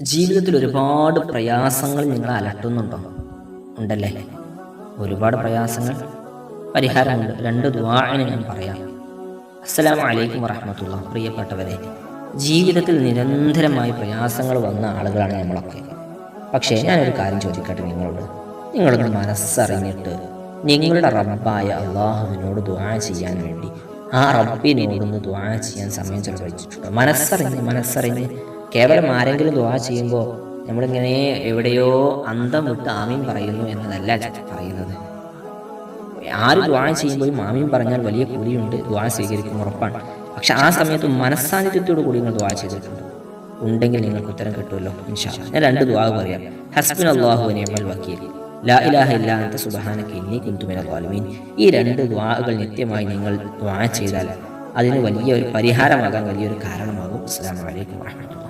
ജീവിതത്തിൽ ഒരുപാട് പ്രയാസങ്ങൾ നിങ്ങൾ അലട്ടുന്നുണ്ടോ? ഉണ്ടല്ലേ? ഒരുപാട് പ്രയാസങ്ങൾ. പരിഹാരമുണ്ട്. രണ്ട് ദ്വാഴന് ഞാൻ പറയാം. അസ്സലാം വലൈക്കും വറഹമത്തുള്ള പ്രിയപ്പെട്ടവരെ ജീവിതത്തിൽ നിരന്തരമായി പ്രയാസങ്ങൾ വന്ന ആളുകളാണ് നമ്മളൊക്കെ. പക്ഷേ ഞാനൊരു കാര്യം ചോദിക്കട്ടെ നിങ്ങളോട്? നിങ്ങളൊന്ന് മനസ്സറിഞ്ഞിട്ട് നിങ്ങളുടെ റബ്ബായ അള്ളാഹുവിനോട് ദ്വാ ചെയ്യാൻ വേണ്ടി ആ റബ്ബിനോടൊന്ന് ദ്വാ ചെയ്യാൻ സമയം ചെലവഴിച്ചിട്ടുണ്ട്? മനസ്സറിഞ്ഞ് മനസ്സറിഞ്ഞ്. കേവലം ആരെങ്കിലും ദുവാ ചെയ്യുമ്പോൾ നമ്മളിങ്ങനെ എവിടെയോ അന്തം വിട്ട് ആമീൻ പറയുന്നു എന്നതല്ല പറയുന്നത്. ആര് ദ്വാ ചെയ്യുമ്പോഴും ആമീൻ പറഞ്ഞാൽ വലിയ കൂലിയുണ്ട് ദ്വാ സ്വീകരിക്കും ഉറപ്പാണ്. പക്ഷെ ആ സമയത്ത് മനസ്സാന്നിധ്യത്തോടു കൂടി നിങ്ങൾ ദ്വാ ചെയ്തിട്ടുണ്ട്. ഉണ്ടെങ്കിൽ നിങ്ങൾക്ക് ഉത്തരം കിട്ടുമല്ലോ ഇൻഷാ. ഞാൻ രണ്ട് ദ്വാ പറയാം. ഹസ്ബിൻ അള്ളാഹു വക്കീൽ. ലാ ഇലാഹ ഇല്ല ഈ രണ്ട് ദ്വാകൾ നിത്യമായി നിങ്ങൾ ദ്വാ ചെയ്താൽ അതിന് വലിയ ഒരു പരിഹാരമാകാൻ വലിയൊരു കാരണമാകും. അലൈക്കും വറഹ്മത്തുള്ളാഹി